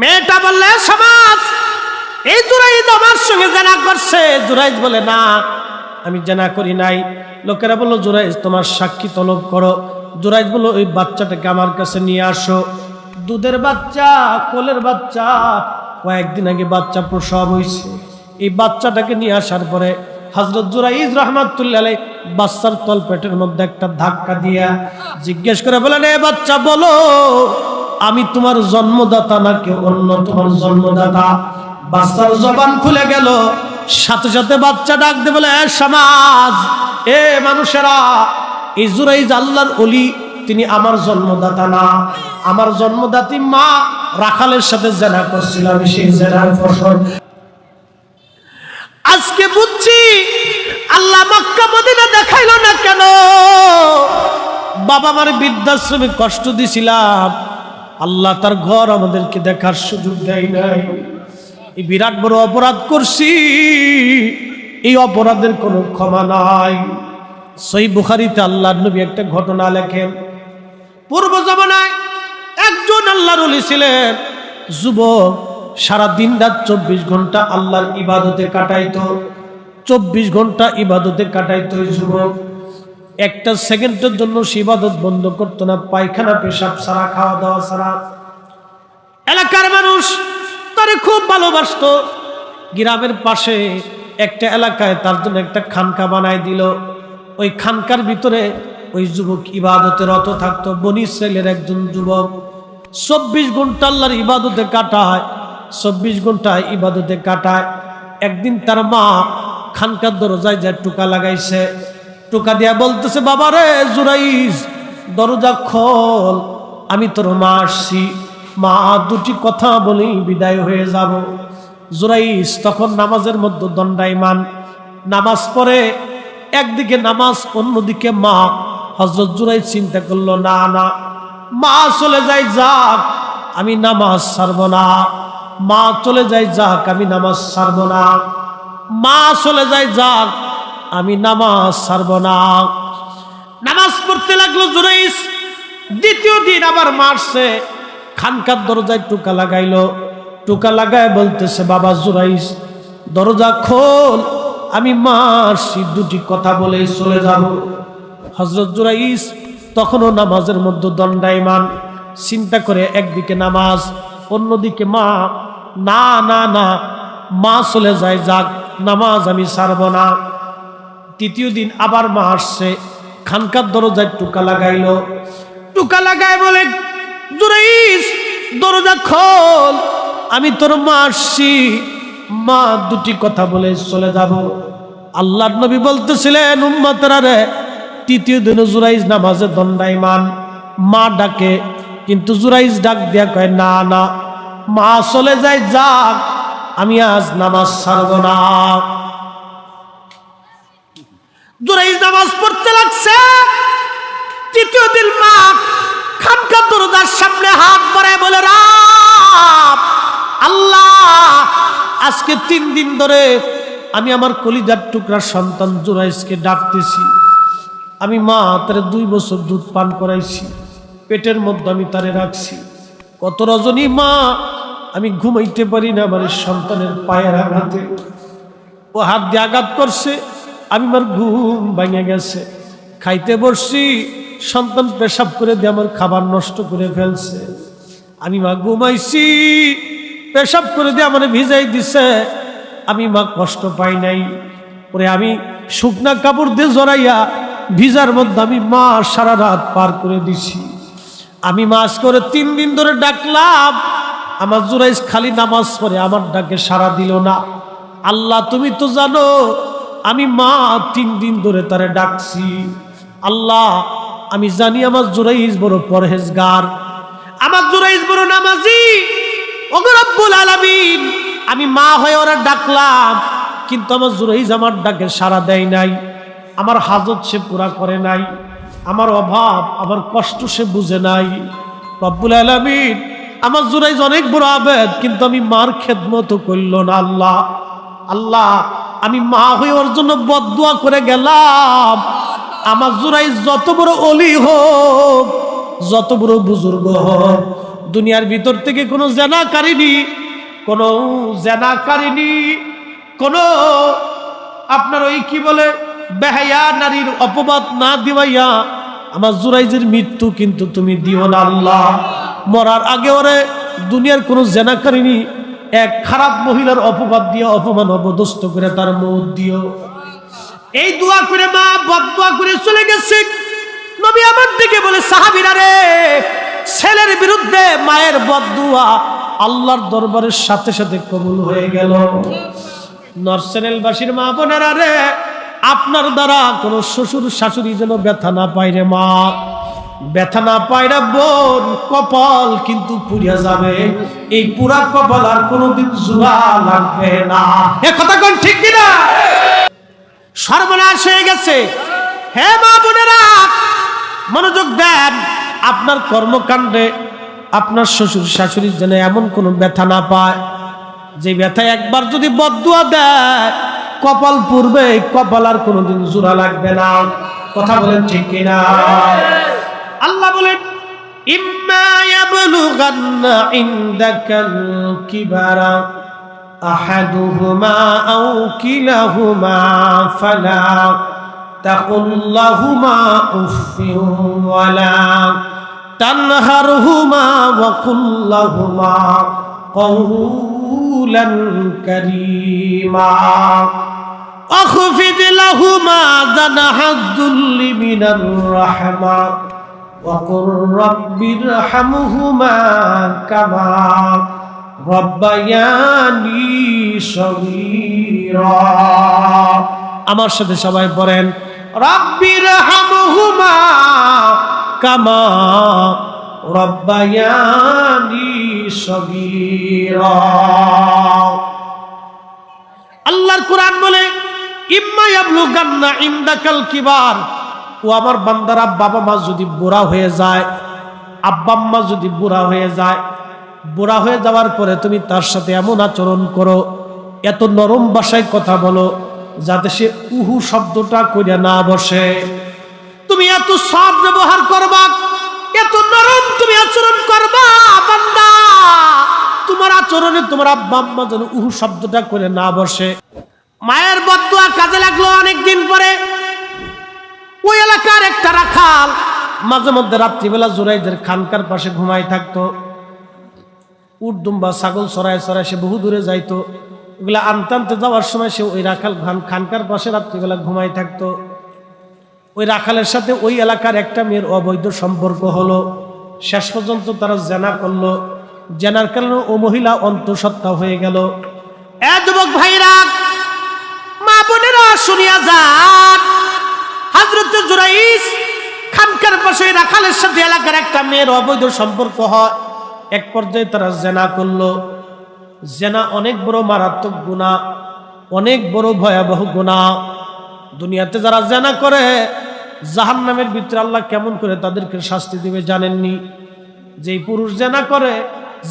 মেয়েটা বললে, সমাজ, এই জুরাইদ আমার সঙ্গে জানা করছে। জুরাইজ বলে, না, আমি জানা করি নাই। লোকেরা বলল জুরাইজ তোমার সাক্ষী তলব করো। জুরাইজ বলল, ওই বাচ্চাটাকে আমার কাছে নিয়ে আসো। দুধের বাচ্চা, কোলের বাচ্চা, কয়েকদিন আগে বাচ্চা প্রসব হয়েছে এই বাচ্চাটাকে নিয়ে আসার পরে হজরত জুরাইজ রহমাতুল্লাহ বাচ্চার তল পেটের মধ্যে একটা ধাক্কা দিয়া জিজ্ঞেস করে বলেন এ বাচ্চা বলো আমি তোমার জন্মদাতা না কেউ অন্য তোমার জন্মদাতা? বাচ্চার জবান খুলে গেল। সাথে সাথে বাচ্চা ডাক দে বলে, "এ সমাজ, এ মানুষেরা, এই জুরাইজ আল্লাহর অলি, তিনি আমার জন্মদাতা না। আমার জন্মদাতি মা রাখালের সাথে জেনা করছিল, আমি সেই জেনার ফসল। আজকে বুঝছি, আল্লাহ মক্কা মদিনা দেখাইলো না কেন? বাবা আমার বৃদ্ধাশ্রমে কষ্ট দিছিলাম। আল্লাহ তার ঘর আমাদেরকে দেখার সুযোগ দেয় নাই। এই বিরাট বড় অপরাধ করছি। এই অপরাধের কোনো ক্ষমা নাই। সই বুখারিতে আল্লাহ নবী একটা ঘটনা লেখেন। পূর্ব জমানায় একজন আল্লাহর অলি ছিলেন। যুবক সারা দিন রাত চব্বিশ ঘণ্টা আল্লাহর ইবাদতে কাটাইতো। চব্বিশ ঘণ্টা ইবাদতে কাটাইতো যুবক। একটা সেকেন্ডের জন্য সে ইবাদত বন্ধ করতো না, পায়খানা, পেশাব সারা খাওয়া দাওয়া ছাড়া। এলাকার মানুষ তারে খুব ভালোবাসতো। গ্রামের পাশে একটা এলাকায় তার জন্য একটা খানকা বানায় দিল। ওই খানকার ভিতরে ওই যুবক ইবাদতে রত থাকতো। বনি ইসরায়েলের একজন যুবক চব্বিশ ঘণ্টা আল্লাহর ইবাদতে কাটায়, চব্বিশ ঘণ্টা ইবাদতে কাটায়। একদিন তার মা খানকার দরজায় যায় টুকা লাগাইছে টুকা দিয়া বলতেছে বাবা রে জুরাইজ দরজা খোল, আমি তোর মা আসছি। মা, দুটি কথা বলেই বিদায় হয়ে যাব। জুরাইস তখন নামাজের মধ্যে দণ্ডায়মান। নামাজ পড়ে, একদিকে নামাজ, অন্যদিকে মা। হজরত জুরাই চিন্তা করল, না না, মা চলে যায় যাক, আমি নামাজ ছাড়ব না। মা চলে যায় যাক, আমি নামাজ ছাড়ব না। মা চলে যায় যাক আমি নামাজ ছাড়ব না। নামাজ পড়তে লাগল জুরাইস দ্বিতীয় দিন আবার মারছে। খানকার দরজায় টুকা লাগাইলো। টুকা লাগায় বলতেছে, বাবা জুরাইস দরজা খোল, আমি মারছি, দুটি কথা বলে চলে যাব। হজরত জুরাইস তখনও নামাজের মধ্যে দণ্ডায়মান, চিন্তা করে একদিকে নামাজ, অন্যদিকে মা, না না না, মা চলে যায় যাক, নামাজ আমি ছাড়ব না। তৃতীয় দিন আবার মা আসছে। খানকার দরজায় টুকা লাগাইল। টুকা লাগায় বলে দরজা খোল, আমি তোর মা আসছি। মা দুটি কথা বলে, চলে যাব। আল্লাহ নবী বলতেছিলেন, উম্মাতেরা তৃতীয় দিন জুরাইজ নামাজে দণ্ডায়মান। মা ডাকে, কিন্তু জুরাইজ ডাক দিয়া কয়, না না, মা চলে যায়, যাক, আমি আজ নামাজ ছাড়ব না। জুরাইজ নামাজ পড়তে লাগছে। তৃতীয় দিন মা খানকা দরজার সামনে হাত বাড়ায় বলে রাম আল্লাহ, আজকে তিন দিন ধরে আমি আমার কলিজার টুকরা সন্তান জুরাইজকে ডাকতেছি। আমি মা, তারে দুই বছর দুধ পান করাইছি। পেটের মধ্যে আমি তারে রাখছি। কত রজনী মা, আমি ঘুমাইতে পারি না আমার সন্তানের পায়ের আঘাতে। ও হাত দিয়ে আঘাত করছে। আমি আমার ঘুম ভেঙে গেছে। খাইতে বসছি, সন্তান পেশাব করে দিয়ে আমার খাবার নষ্ট করে ফেলছে। আমি মা ঘুমাইছি, পেশাব করে দিয়ে আমার ভিজাই দিছে। আমি মা কষ্ট পাই নাই। পরে আমি শুকনা কাপড় দিয়ে জড়াইয়া ভিজার মধ্যে আমি মা সারা রাত পার করে দিছি। আমি মাস করে তিন দিন ধরে ডাকলাম, আমার জুরাইস খালি নামাজ পড়ে, আমার ডাকে সারা দিল না। আল্লাহ তুমি তো জানো আমি মা তিন দিন ধরে তারে ডাকছি। আল্লাহ, আমি জানি আমার জুরাইস বড় পরহেজগার। আমার জুরাইস বড় নামাজি। ওগরব্বুল আলামিন, আমি মা হয়ে ওরা ডাকলাম, কিন্তু আমার জুরাইজ আমার ডাকে সাড়া দেয় নাই। আমার হাজত সে পুরা করে নাই। আমার অভাব, আমার কষ্ট সে বুঝে নাই। রব্বুল আলামিন, আমার জুরাইজ অনেক বড় আবেদ, কিন্তু আমি মার খেদমত করল না আল্লাহ। আল্লাহ আমি মা হয়ে ওর জন্য বদুয়া করে গেলাম। আমার জুরাইজ যত বড় অলি হোক, যত বড় বুজুর্গ হোক, দুনিয়ার ভিতর থেকে কোনো জেনাকারিনী কোনো জেনাকারিনী কোনো আপনার ওই কি বলে, বেহায়া নারীর অপবাদ না দিবাইয়া আমার জুরাইজের মৃত্যু কিন্তু তুমি দিও না আল্লাহ। মরার আগে ওরে দুনিয়ার কোনো জেনাকারিনী এক খারাপ মহিলার অপবাদ দিয়ে, অপমান অপদস্থ করে তার মৌত দিও। এই দোয়া করে মা বদ দোয়া করে চলে গেছে। নবী আমার দিকে বলে, সাহাবিরা রে, ছেলের বিরুদ্ধে মায়ের বদুয়া আল্লাহর দরবারের সাথে সাথে কবুল হয়ে গেল। নরসেনেলবাসীর মা বোনেরা রে, আপনার দ্বারা কোনো শ্বশুর শাশুড়ি যেন ব্যথা না পায় রে মা। ব্যথা না পায় রে বোন, কপাল কিন্তু পুড়িয়া যাবে। এই পুরা কপাল আর কোনোদিন জোড়া লাগবে না। এ কথা কোন ঠিক কিনা? সর্বনাশ হয়ে গেছে। হে মা বোনেরা, মনোযোগ দেন। আপনার কর্মকাণ্ডে আপনার শ্বশুর শাশুড়ির যেন এমন কোনো ব্যথা না পায়। যে ব্যথা একবার যদি বদুয়া দেয়, কপাল পূর্বে কপাল আর কোনোদিন জোড়া লাগবে না। কথা বলেন ঠিক কিনা? আল্লাহ বলেন ইম্মা ইয়াবলুগান্না ইনদাকাল কিবারা أحدهما أو كلاهما فلا تقل لهما أف ولا تنهرهما وقل لهما قولا كريما أخفض لهما جناح الذل من الرحمة وقل رب ارحمهما كما রব্বায়ানি সগীরা আমার সাথে সবাই পড়েন রব্বির হামহুমা কামা রব্বায়ানি সগীরা আল্লাহর কোরআন বলে ইম্মা ইয়াবলুগান্না ইনদাকাল কিবার ও আমার বান্দারা বাবা মা যদি বুড়া হয়ে যায়, আব্বা আম্মা যদি বুড়া হয়ে যায়, বুড়া হয়ে যাওয়ার পরে তুমি তার সাথে এমন আচরণ করো, এত নরম ভাষায় কথা বলো, যাতে সে উহু শব্দটা করে না বসে। তুমি এত সব ব্যবহার করবা, এত নরম তুমি আচরণ করবা, বান্দা। তোমার আচরণে তোমার আব্বা আম্মা যেন উহু শব্দটা করে না বসে। মায়ের বদুয়া কাজে লাগল অনেকদিন পরে। ওই এলাকার একটা রাখাল। মাঝে মধ্যে রাত্রিবেলা জোরাইদের খানকার পাশে ঘুমাই থাকতো। উটদুম্বা ছাগল চড়ায় চড়ায় সে বহু দূরে যাইতো। ওগুলা আনতে আনতে যাওয়ার সময় সে ওই রাখাল খান, খানকার পাশে রাত্রিবেলা ঘুমাই থাকতো। ওই রাখালের সাথে ওই এলাকার একটা মেয়ের অবৈধ সম্পর্ক হলো। শেষ পর্যন্ত তারা জেনা করল। জেনার কারণে ও মহিলা অন্তঃসত্ত্বা হয়ে গেল। এ যুবক ভাইরা, মা বোনেরা শুনিয়া যান হাজরত জুরাইস খানকার পাশে রাখালের সাথে এলাকার একটা মেয়ের অবৈধ সম্পর্ক হয়। এক পর্যায়ে তারা জেনা করল। জেনা অনেক বড় মারাত্মক গুণা, অনেক বড় ভয়াবহ গুণা। দুনিয়াতে যারা জেনা করে জাহান নামের ভিতরে আল্লাহ কেমন করে তাদেরকে শাস্তি দিবে জানেননি? যেই পুরুষ জেনা করে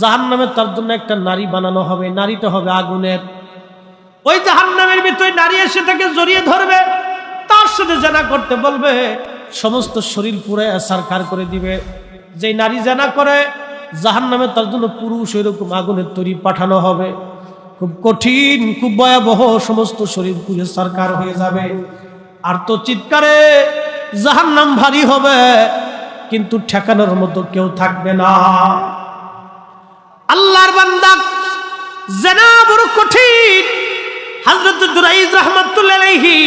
জাহান নামে তার জন্য একটা নারী বানানো হবে, নারীটা হবে আগুনের। ওই জাহান নামের ভিতরে নারী এসে তাকে জড়িয়ে ধরবে। সাথে জেনা করতে বলবে, সমস্ত শরীর পুরে সারকার করে দিবে। যে নারী জেনা করে জাহান নামে তার জন্য পুরুষ এরকম আগুনের তৈরি পাঠানো হবে। খুব কঠিন, খুব ভয়াবহ সমস্ত শরীর পুরে সরকার হয়ে যাবে। আর তো চিৎকারে জাহান নাম ভারী হবে, কিন্তু ঠেকানোর মতো কেউ থাকবে না। আল্লাহর বান্দা জেনা বড় কঠিন। হাজরত জুরাইজ রহমতুল্লাহি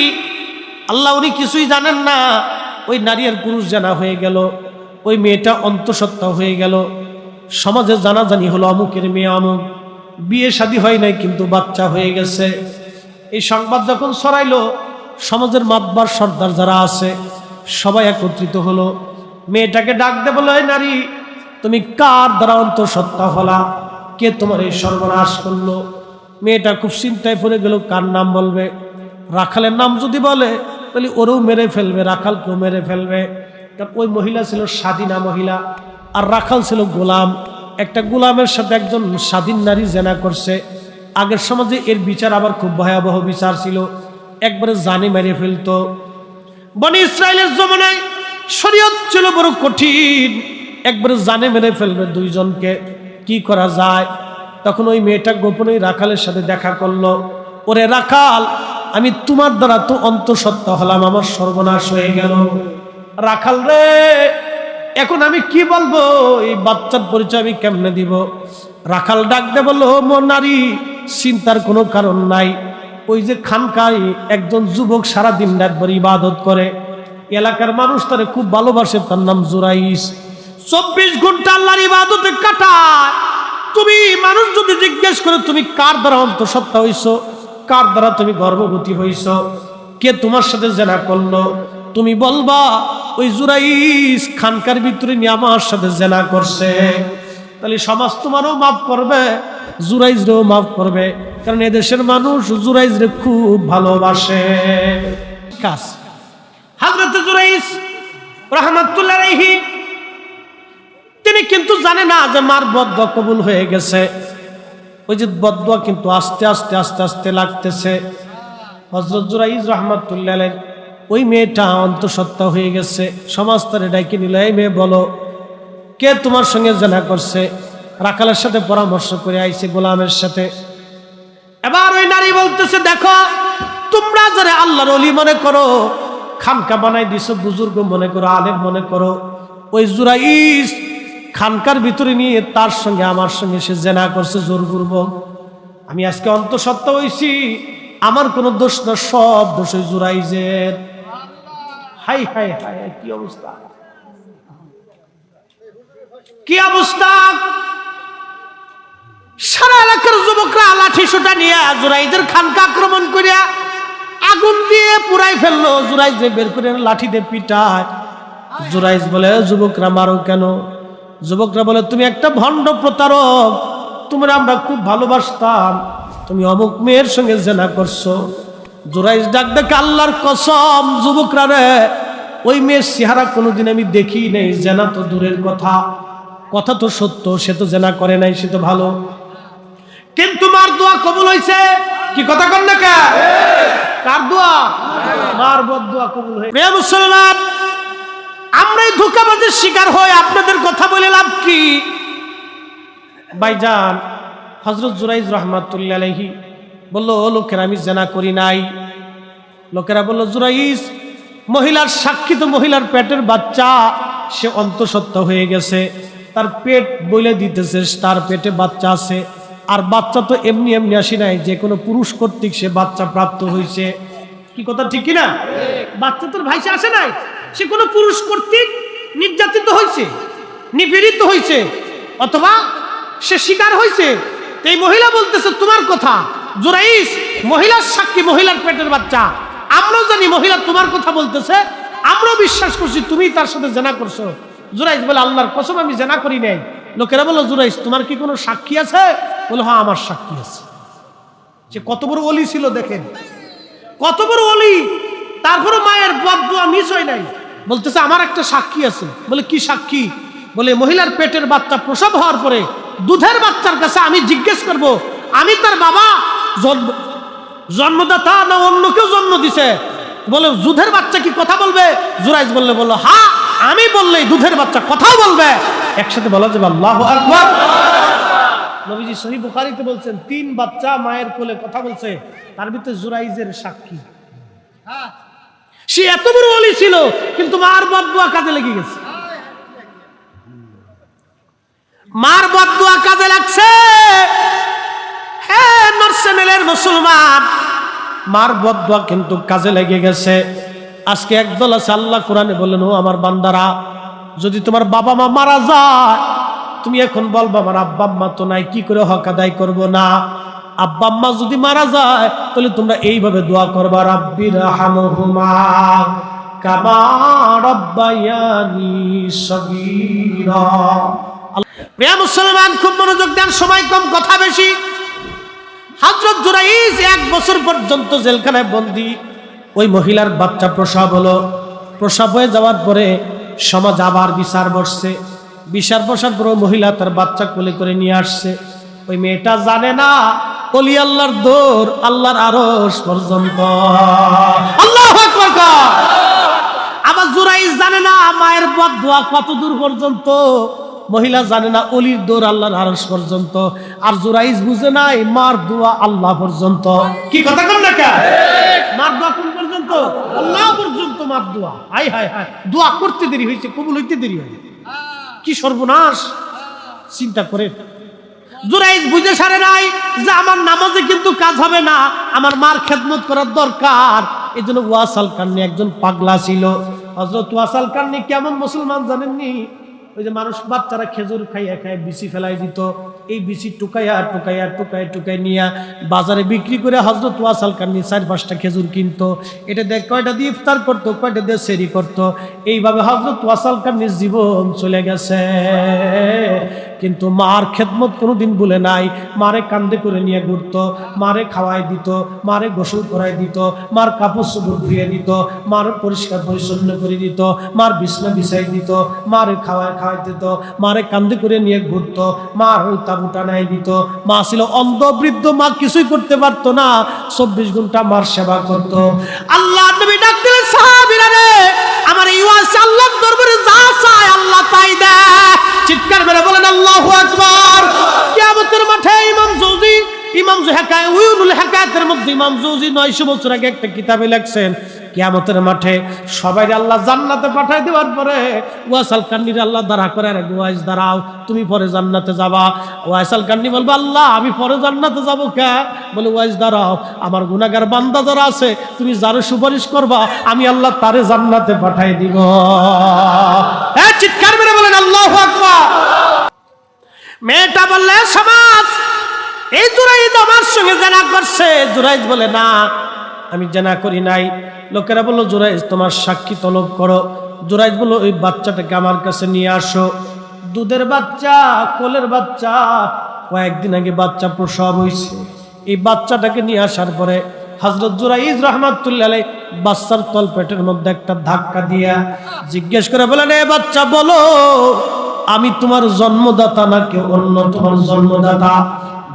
আল্লাহ উনি কিছুই জানেন না। ওই নারী আর পুরুষ জানা হয়ে গেল, ওই মেয়েটা অন্তঃসত্ত্বা হয়ে গেল। সমাজে জানাজানি হলো অমুকের মেয়ে অমুক। বিয়ে শাদী হয় নাই কিন্তু বাচ্চা হয়ে গেছে। এই সংবাদ যখন ছড়াইলো, সমাজের মাতবার সর্দার যারা আছে, সবাই একত্রিত হলো। মেয়েটাকে ডাক দে বলো "এই নারী, তুমি কার দ্বারা অন্তঃসত্ত্বা হলা? কে তোমার এই সর্বনাশ করল? মেয়েটা খুব চিন্তায় পড়ে গেল, কার নাম বলবে? রাখালের নাম যদি বলে তাহলে ওরও মেরে ফেলবে, রাখালকেও মেরে ফেলবে। তা ওই মহিলা ছিল স্বাধীনা মহিলা, আর রাখাল ছিল গোলাম। একটা গোলামের সাথে একজন স্বাধীন নারী জেনা করছে। আগের সমাজে এর বিচার আবার খুব ভয়াবহ বিচার ছিল। একবারে জানি মেরে ফেলতো। বনি ইসরায়েলের জমানায় শরীয়ত ছিল বড় কঠিন। একবারে জানে মেরে ফেলবে দুইজনকে। কি করা যায়? তখন ওই মেয়েটা গোপনেই রাখালের সাথে দেখা করল। ওরে রাখাল আমি তোমার দ্বারা তো অন্তঃসত্ত্বা হলাম, আমার সর্বনাশ হয়ে গেল। রাখাল রে, এখন আমি কি বলব? এই বাচ্চার পরিচয় আমি কেমনে দিব? রাখাল ডাক দে বলল মন নারী, চিন্তার কোনো কারণ নাই। ওই যে খানকায় একজন যুবক সারা দিন রাত ভর ইবাদত করে। এলাকার মানুষ তারে খুব ভালোবাসে, তার নাম জুরাইস চব্বিশ ঘণ্টা আল্লাহর ইবাদতে কাটায়। তুমি মানুষ যদি জিজ্ঞেস করে, তুমি কার দ্বারা অন্তঃসত্ত্বা হইছো? কার দ্বারা তুমি গর্ভবতী হইছ? কে তোমার সাথে জেনা করল? তুমি বলবা, ওই জুরাইস খানকার ভিতরে নিয়ে আমার সাথে জেনা করছে। তাহলে সমাজ তোমারও মাফ করবে জুরাইজরেও মাফ করবে। কারণ এদেশের মানুষ জুরাইজরে খুব ভালোবাসে। কাজ? হাজরত জুরাইস রহমতুল্লাহ তিনি কিন্তু জানে না যে মার বদয়া কবুল হয়ে গেছে। ওই যে বদয়া কিন্তু আস্তে আস্তে আস্তে আস্তে লাগতেছে। হজরত জুরাইজ ওই মেয়েটা অন্তঃসত্ত্বা হয়ে গেছে। সমাজ তারে ডাইকে নিল, এই মেয়ে বলো, কে তোমার সঙ্গে জানা করছে? রাখালের সাথে পরামর্শ করে আইছে গোলামের সাথে। এবার ওই নারী বলতেছে, দেখো, তোমরা যারা আল্লাহর অলি মনে করো, খানকা বানাই দিছো, বুজুর্গ মনে করো, আলেম মনে করো, ওই জুরাইস খানকার ভিতরে নিয়ে তার সঙ্গে আমার সঙ্গে সে জেনা করছে জোর পূর্বক। আমি আজকে অন্তঃসত্ত্বা হইছি আমার কোনো দোষ না সব দোষ ওই জুরাইজের। হাই হাই হাই হাই, কি অবস্থা? কি অবস্থা? সারা এলাকার যুবকরা লাঠি সোটা নিয়ে জুরাইদের খানকা আক্রমণ করিয়া আগুন দিয়ে পুরাই ফেলল। জুরাইজ বের করে লাঠি দিয়ে পিটায়। জুরাইজ বলে যুবকরা মারো কেন? যুবকরা বলে, তুমি একটা ভণ্ড প্রতারক। তোমরা আমরা খুব ভালোবাসতাম। তুমি অমুক মেয়ের সঙ্গে জেনা করছ। জুরাইজ ডাক দেখে আল্লাহর কসম, যুবকরা রে, ওই মেয়ের চেহারা কোনোদিন আমি দেখি নেই। জেনা তো দূরের কথা। কথা তো সত্য, সে তো জেনা করে নাই, সে তো ভালো। কিন্তু মার দোয়া কবুল হয়েছে কি কথা কর না কার দোয়া? মার বদ দোয়া কবুল হয়ে মুসলমান আমরা এই ধোকাবাজের শিকার হয়ে আপনাদের কথা বলে লাভ কি? ভাইজান হজরত জুরাইজ রহমাতুল্লাহ আলহি বলল, ও লোকেরা, আমি জেনা করি নাই। লোকেরা বলল, জুরাইজ, মহিলার সাক্ষী তো মহিলার পেটের বাচ্চা, সে অন্তঃসত্ত্বা হয়ে গেছে। তার পেট বলে দিতেছে, তার পেটে বাচ্চা আছে। আর বাচ্চা তো এমনি এমনি আসি নাই, যে কোনো পুরুষ কর্তৃক সে বাচ্চা প্রাপ্ত হয়েছে কি কথা, ঠিক কিনা? বাচ্চা তোর ভাইসে আসে নাই? সে কোনো পুরুষ কর্তৃক নির্যাতিত হয়েছে, নিপীড়িত হয়েছে, অথবা সে শিকার হয়েছে। এই মহিলা বলতেছে, তোমার কথা জোরাইস মহিলার সাক্ষী, মহিলার পেটের বাচ্চা। আমরাও জানি মহিলা তোমার কথা বলতেছে। আমরাও বিশ্বাস করছি তুমি তার সাথে জেনা করছ। জুরাইস বলে, আল্লাহর কসম, আমি জেনা করি নাই। লোকেরা বলল জুরাইস তোমার কি কোনো সাক্ষী আছে? বলে হ্যাঁ আমার সাক্ষী আছে। যে কত বড় অলি ছিল, দেখেন। কত বড় অলি তারপরে মায়ের বদুয়া মিস হয় নাই। বলতেছে, আমার একটা সাক্ষী আছে। বলে, কি সাক্ষী? বলে, মহিলার পেটের বাচ্চা প্রসব হওয়ার পরে দুধের বাচ্চার কাছে আমি জিজ্ঞেস করব, আমি তার বাবা জন্ম, জন্মদাতা না অন্য কেউ জন্ম দিছে? বলে, দুধের বাচ্চা কি কথা বলবে? জুরাইজ বললে, বলল, হা, আমি বললে দুধের বাচ্চা কথাও বলবে। একসাথে বলা যাবে, আল্লাহ আকবার। নবীজি সহি বুখারিতে বলছেন, তিন বাচ্চা মায়ের কোলে কথা বলছে, তার ভিতরে জুরাইজের সাক্ষী। সে এত বড় অলি ছিল, কিন্তু মার বদুয়া কাজে লেগে গেছে। মার বদুয়া কাজে লাগছে। হ্যাঁ নরসেনেলের মুসলমান, মার বদুয়া কিন্তু কাজে লেগে গেছে। আজকে একদল আছে, আল্লাহ কোরআনে বললেন, ও আমার বান্দারা, যদি তোমার বাবা মা মারা যায়, তুমি এখন বলবা, আমার আব্বা আম্মা তো নাই, কি করে হক আদায় করব না? আব্বা আম্মা যদি মারা যায়, তাহলে তোমরা এইভাবে দোয়া করবা রাব্বির হামহুমা মুসলমান, খুব মনোযোগ দেন কথা বেশি। এক বছর পর্যন্ত জেলখানায় বন্দি। ওই মহিলার বাচ্চা প্রসব হলো। প্রসব হয়ে যাওয়ার পরে সমাজ আবার বিচার বসছে। বিচার বসার পরে মহিলা তার বাচ্চা কোলে করে নিয়ে আসছে। ওই মেয়েটা জানে না অলি আল্লাহর দৌড় আল্লাহর আরস পর্যন্ত। আল্লাহ। আবার জুরাইজ জানে না, মায়ের পথ দোয়া কত দূর পর্যন্ত? মহিলা জানে না, অলির দৌড় আল্লাহর আরস পর্যন্ত। আর জুরাইজ বুঝে নাই, মার দোয়া আল্লাহ পর্যন্ত। কি কথা কম না মার দোয়া কোন পর্যন্ত? আল্লাহ পর্যন্ত মার দোয়া। হাই হাই হাই দোয়া করতে দেরি হয়েছে, কবুল হইতে দেরি হয় কি সর্বনাশ। চিন্তা করে জুরাইজ বুঝে সারে নাই যে আমার নামাজে কিন্তু কাজ হবে না, আমার মার খেদমত করার দরকার। এই জন্য ওয়াসাল কান্নি একজন পাগলা ছিল। হজরত ওয়াসাল কান্নি কেমন মুসলমান জানেননি? ওই যে মানুষ বাচ্চারা খেজুর খাইয়া খায় বিচি ফেলাই দিত। এই বিচি টুকাইয়া টুকাইয়া টুকাই টুকাই নিয়া বাজারে বিক্রি করে হজরত ওয়াসাল কান্নি চার পাঁচটা খেজুর কিনতো। এটা দেখ কয়টা দিয়ে ইফতার করতো, কয়টা দিয়ে সেরি করতো। এইভাবে হজরত ওয়াসাল কান্নির জীবন চলে গেছে। কিন্তু মার খেদমত কোনোদিন বলে নাই। মারে কান্দে করে নিয়ে ঘুরতো, মারে খাওয়াই দিত, মারে গোসল করাই দিত, মার কাপড় চোপড় ধুয়ে দিত মার পরিষ্কার পরিচ্ছন্ন করে দিত মার বিছনা বিছাই দিত, মারে খাওয়াই খাওয়াই দিত, মারে কান্দে করে নিয়ে ঘুরতো, মার ওই তাবুটা নাই দিত। মা ছিল অন্ধ বৃদ্ধ মা কিছুই করতে পারতো না। চব্বিশ ঘণ্টা মার সেবা করতো। আল্লাহ নবী ডাক দিলেন আমার ইমাম হেকায়াতের মধ্যে ইমাম জৌজি 900 বছর আগে একটা কিতাবে কিয়ামতের মাঠে সবাই আল্লাহ জান্নাতে পাঠাই দেওয়ার পরে, ওয়াসাল কান্নির আল্লাহ করে আরে দাঁড়াও, তুমি পরে জান্নাতে যাবা। ওয়াইসাল কান্নি বলবে, আল্লাহ, আমি পরে জান্নাতে যাব কে? বলে, ওয়াইস, দাঁড়াও, আমার গুনাহগার বান্দা যারা আছে, তুমি যারে সুপারিশ করবা, আমি আল্লাহ তারে জান্নাতে পাঠাই দিব। হ্যাঁ চিৎকার মেরে বলেন, আল্লাহ মেয়েটা বললে, সমাজ এই জুরাইদ আমার সঙ্গে জানা করছে। জুরাইদ বলে, না, আমি জানা করি নাই। লোকেরা বলল জুরাইজ তোমার সাক্ষী তলব করো। জুরাইজ বলল, ওই বাচ্চাটাকে আমার কাছে নিয়ে আসো। দুধের বাচ্চা, কোলের বাচ্চা, কয়েকদিন আগে বাচ্চা প্রসব হয়েছে এই বাচ্চাটাকে নিয়ে আসার পরে হজরত জুরাইজ রহমাতুল্লাহ বাচ্চার তল পেটের মধ্যে একটা ধাক্কা দিয়া জিজ্ঞেস করে বলেন, এ বাচ্চা, বলো, আমি তোমার জন্মদাতা না কেউ অন্য তোমার জন্মদাতা?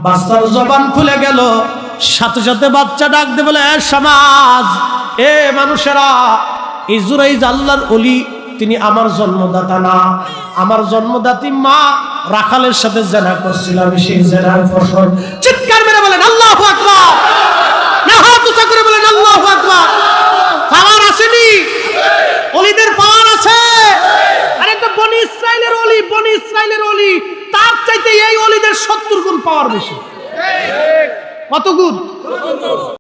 বাচ্চার জবান খুলে গেল। সাথে সাথে বাচ্চা ডাক দে বলে, "এ সমাজ, এ মানুষেরা এই জুরাইজ আল্লাহর অলি তিনি আমার জন্মদাতা না। আমার জন্মদাতি মা রাখালের সাথে জেনা করছিল, আমি সেই জেনার ফসল। চিৎকার মেরে বলেন, আল্লাহ না অলিদের পাওয়ার আছে। ইসরায়েলের অলি তার চাইতে এই অলিদের সত্তর গুণ পাওয়ার বেশি। কত গুণ?